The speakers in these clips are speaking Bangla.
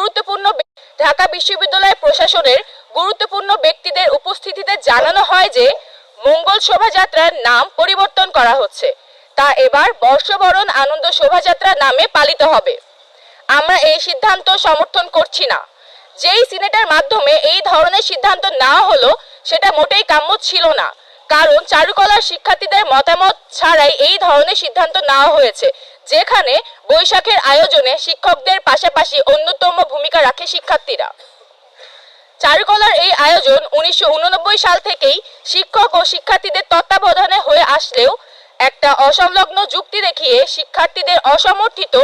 গুরুত্বপূর্ণ ঢাকা বিশ্ববিদ্যালয় প্রশাসনের গুরুত্বপূর্ণ ব্যক্তিদের উপস্থিতিতে জানানো হয় যে, মঙ্গল শোভাযাত্রার নাম পরিবর্তন করা হচ্ছে। তা এবার বর্ষবরণ আনন্দ শোভাযাত্রা নামে পালিত হবে। আমরা এই সিদ্ধান্ত সমর্থন করছি না। যেই সিনেটের মাধ্যমে এই ধরনের সিদ্ধান্ত নেওয়া হলো, সেটা মোটেই কাম্য ছিল না। কারণ চারুকলার শিক্ষার্থীদের মতামত ছাড়াই এই ধরনের সিদ্ধান্ত নেওয়া হয়েছে। যেখানে বৈশাখের আয়োজনে শিক্ষকদের পাশাপাশি অন্যতম ভূমিকা রাখে শিক্ষার্থীরা। চারুকলার এই আয়োজন উনিশশো উননব্বই সাল থেকেই শিক্ষক ও শিক্ষার্থীদের তত্ত্বাবধানে হয়ে আসলেও একটা অসংলগ্ন যুক্তি দেখিয়ে শিক্ষার্থীদের অসমর্থিত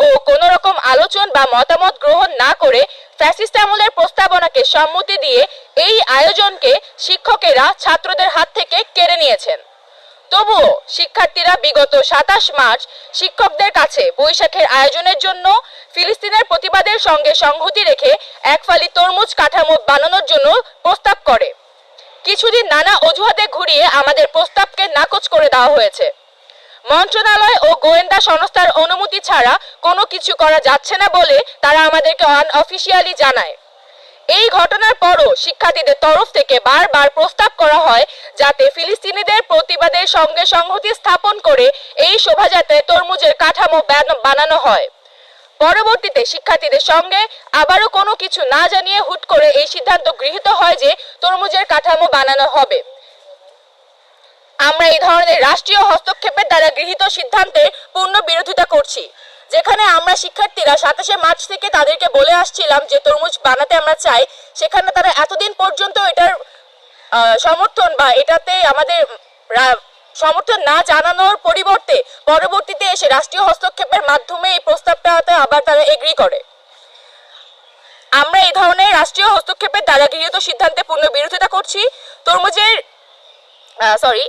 ও কোনো রকম আলোচন বা মতামত গ্রহণ না করে ফ্যাসিস্ট আমলের প্রস্তাবনাকে সম্মতি দিয়ে এই আয়োজনকে শিক্ষকেরা ছাত্রদের হাত থেকে কেড়ে নিয়েছেন। তবুও শিক্ষার্থীরা বিগত সাতাশ মার্চ শিক্ষকদের কাছে বৈশাখের আয়োজনের জন্য ফিলিস্তিনের প্রতিবাদের সঙ্গে সংহতি রেখে এক ফালি তরমুজ কাঠামো বানানোর জন্য প্রস্তাব করে। কিছুদিন নানা অজুহাতে ঘুরিয়ে আমাদের প্রস্তাবকে নাকচ করে দেওয়া হয়েছে। মন্ত্রণালয় ও গোয়েন্দা সংস্থার অনুমতি ছাড়া কোনো কিছু করা যাচ্ছে না বলে তারা আমাদেরকে অফিসিয়ালি জানায়। এই ঘটনার পরও শিক্ষার্থীদের তরফ থেকে বারবার প্রস্তাব করা হয় যাতে ফিলিস্তিনিদের প্রতিবাদের সঙ্গে সংহতি স্থাপন করে এই শোভাযাত্রায় তরমুজের কাঠামো বানানো হয়। পরবর্তীতে শিক্ষার্থীদের সঙ্গে আবারও কোনো কিছু না জানিয়ে হুট করে এই সিদ্ধান্ত গৃহীত হয় যে তরমুজের কাঠামো বানানো হবে। আমরা এই ধরনের রাষ্ট্রীয় হস্তক্ষেপের দ্বারা গৃহীত সিদ্ধান্তের পূর্ণ বিরোধিতা করছি। যেখানে আমরা শিক্ষার্থীরা সাতাশে মার্চ থেকে তাদেরকে বলে আসছিলাম যে তরমুজ বানাতে আমরা চাই সেখানে তারা এতদিন পর্যন্ত এটার আহ, সমর্থন বা এটাতে আমাদের সমর্থন না জানানোর পরিবর্তে পরবর্তীতে এসে রাষ্ট্রীয় হস্তক্ষেপের মাধ্যমে এই প্রস্তাবটাতে আবার তারা এগ্রি করে। আমরা এই ধরনের রাষ্ট্রীয় হস্তক্ষেপের দ্বারা গৃহীত সিদ্ধান্তে পূর্ণ বিরোধিতা করছি। তরমুজের সরি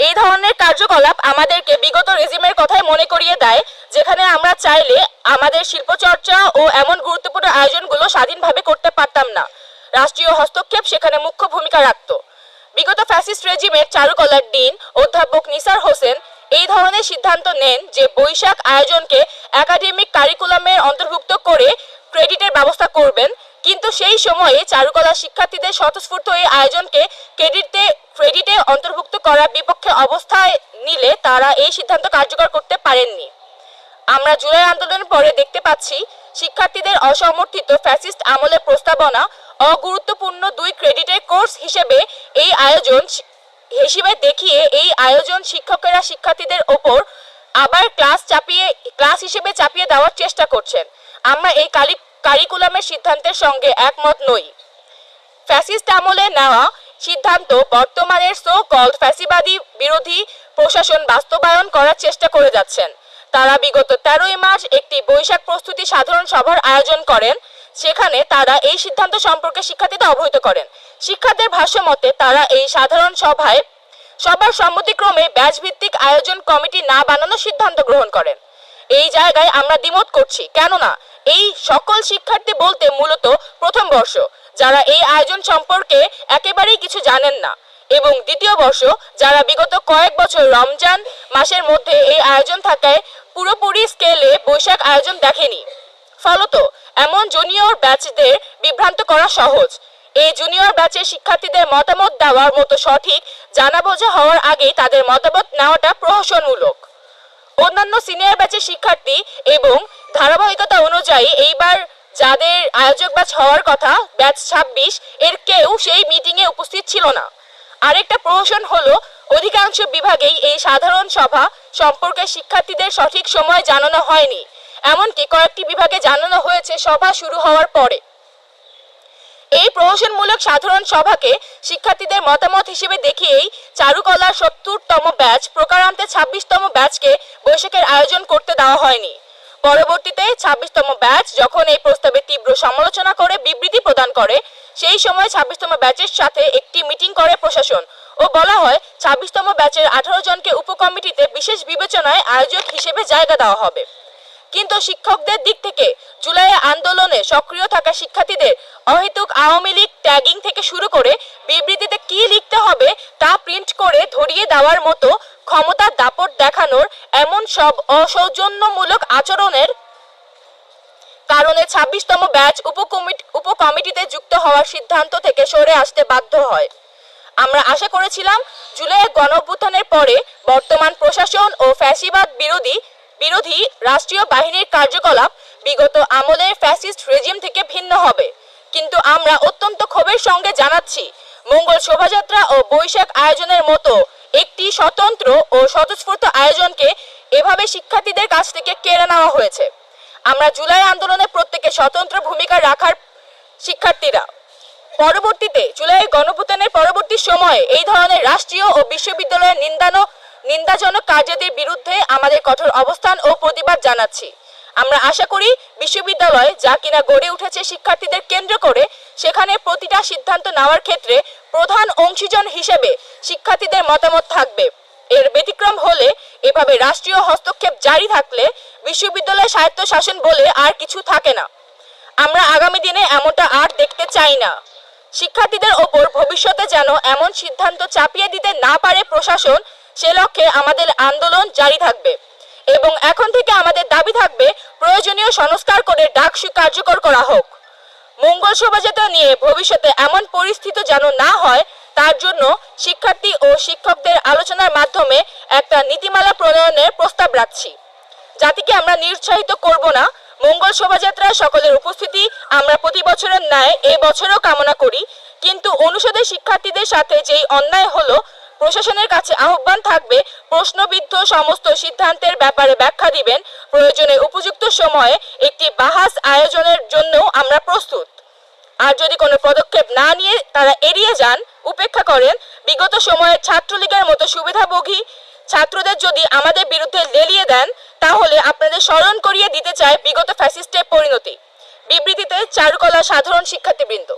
এই ধরনের কার্যকলাপ আমাদেরকে বিগত রেজিমের কথাই মনে করিয়ে দেয়, যেখানে আমরা চাইলে আমাদের শিল্পচর্চা ও এমন গুরুত্বপূর্ণ আয়োজনগুলো স্বাধীনভাবে করতে পারতাম না। রাষ্ট্রীয় হস্তক্ষেপ সেখানে মুখ্য ভূমিকা রাখত। বিগত ফ্যাসিস্ট রেজিমের চারুকলার ডিন, অধ্যাপক নিসার হোসেন এই ধরনের সিদ্ধান্ত নেন যে বৈশাখ আয়োজনকে একাডেমিক কারিকুলামের অন্তর্ভুক্ত করে ক্রেডিটের ব্যবস্থা করবেন। কিন্তু সেই সময়ে চারুকলা শিক্ষার্থীদের স্বতঃস্ফূর্ত এই আয়োজনকে ক্রেডিটে ক্রেডিটে অন্তর্ভুক্ত করার বিপক্ষে অবস্থায় নিলে তারা এই সিদ্ধান্ত কার্যকর করতে পারেননি। আমরা জুলাই আন্দোলনের পরে দেখতে পাচ্ছি, শিক্ষার্থীদের অসমর্থিত ফ্যাসিস্ট আমলের প্রস্তাবনা অগুরুত্বপূর্ণ দুই ক্রেডিটের কোর্স হিসেবে এই আয়োজন হিসেবে দেখিয়ে এই আয়োজন শিক্ষকেরা শিক্ষার্থীদের ওপর আবার ক্লাস চাপিয়ে, ক্লাস হিসেবে চাপিয়ে দেওয়ার চেষ্টা করছেন। আমরা এই কালি কারিকুলামের সিদ্ধান্তের সঙ্গে একমত নই। ফ্যাসিস্ট আমলে নেওয়া সিদ্ধান্ত বর্তমানের সো কল্ড ফ্যাসিবাদী বিরোধী প্রশাসন বাস্তবায়ন করার চেষ্টা করে যাচ্ছেন। তারা বিগত তেরোই মার্চ একটি বৈশাখ প্রস্তুতি সাধারণ সভার আয়োজন করেন। সেখানে তারা এই সিদ্ধান্ত সম্পর্কে শিক্ষার্থীদের অবহিত করেন। শিক্ষার্থীদের ভাষ্য মতে, তারা এই সাধারণ সভায় সবার সম্মতিক্রমে ব্যাচ ভিত্তিক আয়োজন কমিটি না বানানোর সিদ্ধান্ত গ্রহণ করেন। এই জায়গায় আমরা দ্বিমত করছি। কেননা এই সকল শিক্ষার্থী বলতে মূলত প্রথম বর্ষ, যারা এই আয়োজন সম্পর্কে একেবারেই কিছু জানেন না, এবং দ্বিতীয় বর্ষ, যারা বিগত কয়েক বছর রমজান মাসের মধ্যে এই আয়োজন থাকায় পুরোপুরি স্কেলে বৈশাখ আয়োজন দেখেনি। ফলত, এমন জুনিয়র ব্যাচদের বিভ্রান্ত করা সহজ। এই জুনিয়র ব্যাচের শিক্ষার্থীদের মতামত দেওয়ার মতো সঠিক জানা বোঝা হওয়ার আগেই তাদের মতামত নেওয়াটা প্রহসনমূলক। অন্যান্য সিনিয়র ব্যাচের শিক্ষার্থী এবং ধারাবাহিকতা অনুযায়ী এইবার যাদের আয়োজক ব্যাচ হওয়ার কথা ব্যাচ ছাব্বিশ, এর কেউ সেই মিটিংয়ে উপস্থিত ছিল না। আরেকটা প্রহসন হলো, অধিকাংশ বিভাগেই এই সাধারণ সভা সম্পর্কে শিক্ষার্থীদের সঠিক সময় জানানো হয়নি। এমনকি কয়েকটি বিভাগে জানানো হয়েছে, সভা শুরু হওয়ার পরে। এই প্রহসনমূলক সাধারণ সভাকে শিক্ষার্থীদের মতামত হিসেবে দেখিয়েই চারুকলার সত্তরতম ব্যাচ প্রকারান্তে ছাব্বিশতম ব্যাচকে বৈশাখের আয়োজন করতে দেওয়া হয়নি। পরবর্তীতে ছাব্বিশতম ব্যাচ যখন এই প্রস্তাবে তীব্র সমালোচনা করে বিবৃতি প্রদান করে, সেই সময় ছাব্বিশতম ব্যাচের সাথে একটি মিটিং করে প্রশাসন। ও বলা হয়, ছাব্বিশতম ব্যাচের আঠারো জনকে উপকমিটিতে বিশেষ বিবেচনায় আয়োজক হিসেবে জায়গা দেওয়া হবে। কিন্তু শিক্ষকদের দিক থেকে জুলাই আন্দোলনে সক্রিয় থাকা শিক্ষার্থীদের অহেতুক আওয়ামী লীগ ট্যাগিং থেকে শুরু করে বিবৃতিতে কি লিখতে হবে তা প্রিন্ট করে ধরিয়ে দেওয়ার মতো ক্ষমতার দাপট দেখানোর এমন সব অসৌজন্যমূলক আচরণের কারণে ছাব্বিশতম ব্যাচ উপকমিটি উপকমিটিতে যুক্ত হওয়ার সিদ্ধান্ত থেকে সরে আসতে বাধ্য হয়। আমরা আশা করেছিলাম জুলাইয়ের গণঅভ্যুত্থানের পরে বর্তমান প্রশাসন ও ফ্যাসিবাদ বিরোধী বিরোধী রাষ্ট্রীয় বাহিনীর কার্যকলাপ বিগত আমলের ফ্যাসিস্ট রেজিম থেকে ভিন্ন হবে। কিন্তু আমরা অত্যন্ত ক্ষোভের সঙ্গে জানাচ্ছি, মঙ্গল শোভাযাত্রা ও বৈশাখ আয়োজনের মতো একটি স্বতন্ত্র ও স্বতঃস্ফূর্ত আয়োজনকে এভাবে শিক্ষার্থীদের কাছ থেকে কেড়ে নেওয়া হয়েছে। আমরা জুলাই আন্দোলনে প্রত্যেকে স্বতন্ত্র ভূমিকা রাখার শিক্ষার্থীরা। পরবর্তীতে জুলাই গণভুতানের পরবর্তী সময়ে এই ধরনের রাষ্ট্রীয় ও বিশ্ববিদ্যালয়ের নিন্দানো নিন্দাজনক কার্যাদির বিরুদ্ধে আমাদের কঠোর অবস্থান ও প্রতিবাদ জানাচ্ছি। আমরা আশা করি বিশ্ববিদ্যালয় যা কিনা গড়ে উঠেছে শিক্ষার্থীদের কেন্দ্র করে, সেখানে প্রতিটা সিদ্ধান্ত নেওয়ার ক্ষেত্রে প্রধান অংশীজন হিসেবে শিক্ষার্থীদের মতামত থাকবে। এর ব্যতিক্রম হলে এভাবে রাষ্ট্রীয় হস্তক্ষেপ জারি থাকলে বিশ্ববিদ্যালয় স্বায়ত্ত শাসন বলে আর কিছু থাকে না। আমরা আগামী দিনে এমনটা আর দেখতে চাই না। শিক্ষার্থীদের ওপর ভবিষ্যতে যেন এমন সিদ্ধান্ত চাপিয়ে দিতে না পারে প্রশাসন, সে লক্ষ্যে আমাদের আন্দোলন জারি থাকবে। এবং এখন থেকে আমাদের দাবি থাকবে, প্রয়োজনীয় সংস্কার করে ডাকসু কার্যকর করা হোক। মঙ্গল শোভাযাত্রা নিয়ে ভবিষ্যতে এমন পরিস্থিতি যেন না হয়, তার জন্য শিক্ষার্থী ও শিক্ষকদের আলোচনার মাধ্যমে একটা নীতিমালা প্রণয়নের প্রস্তাব রাখছি। জাতিকে আমরা নিরুৎসাহিত করব না। মঙ্গল শোভাযাত্রায় সকলের উপস্থিতি আমরা প্রতি বছরের ন্যায় এই বছরও কামনা করি। কিন্তু অনুষদের শিক্ষার্থীদের সাথে যেই অন্যায় হলো প্রশাসনের কাছে আহ্বান থাকবে, প্রশ্নবিদ্ধ সমস্ত সিদ্ধান্তের ব্যাপারে ব্যাখ্যা দিবেন। প্রয়োজনে উপযুক্ত সময়ে একটি বাহাস আয়োজনের জন্য আমরা প্রস্তুত। আর যদি কোনো পদক্ষেপ না নিয়ে তারা এড়িয়ে যান, উপেক্ষা করেন, বিগত সময়ে ছাত্রলীগের মতো সুবিধাভোগী ছাত্রদের যদি আমাদের বিরুদ্ধে লেলিয়ে দেন, তাহলে আপনাদের স্মরণ করিয়ে দিতে চায় বিগত ফ্যাসিস্টের পরিণতি। বিবৃতিতে চারুকলা সাধারণ শিক্ষার্থীবৃন্দ।